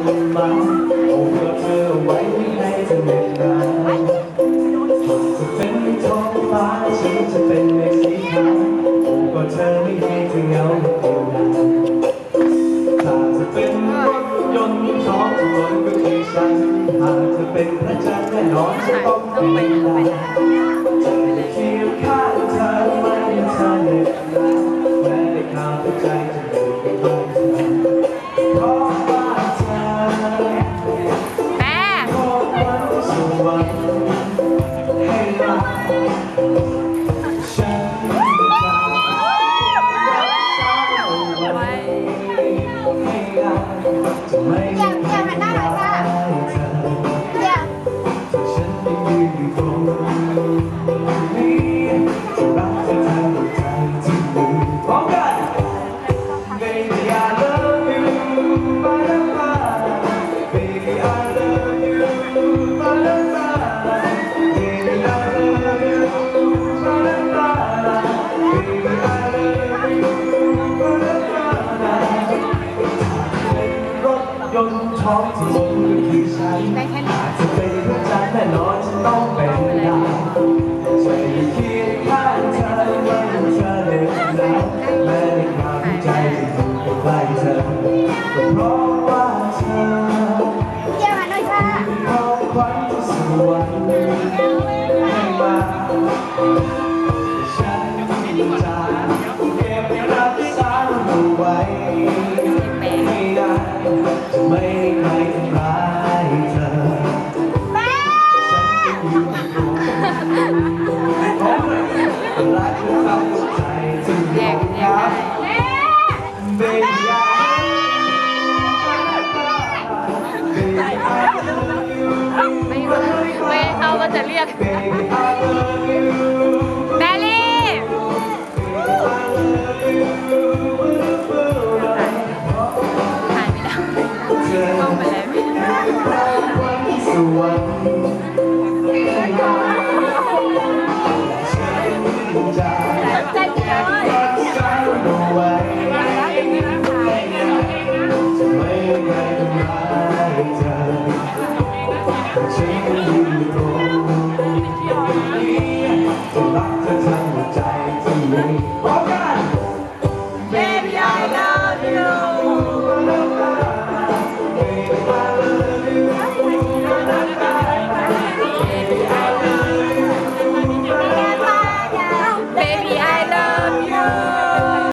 นมาโอบกอดเธอเอไว้ให้เธอเหน็บหนาวหาจะเป็นท้องฟ้าฉันจะเป็นเมฆสีขาวโอบกอดเธอไม่ให้เธอเหงาเดียวดายถ้าจะเป็นรถยนต์ท้องถนนก็คือฉันหากจะเป็นพระจันทร์แน่นอนจะต้องเป็นดาว ได้ นท้องถนนก็คือฉันอาจจะเป็นเพระจันทร์แน่นอนฉันต้องเป็นดาวจะอยู่เคียงข้างเธอม่ให้เธอเหน็บหนาวแม้ในข่าวที่ใจจะอยู่ใกล้เธอก็เพราะว่าเธอเดี๋ยวหันหน่อยค่ะเป็นของขวัญที่สวรรค์ให้มา ไม่ใครทำร้ายเธอฉันอยู่ตรงนี้ขอเลยรักและความเข้าใจที่แยกแยเขากได้แม่ Baby I love you ไม่ไม่เข้าก็จะเรียก วรรค์จใจ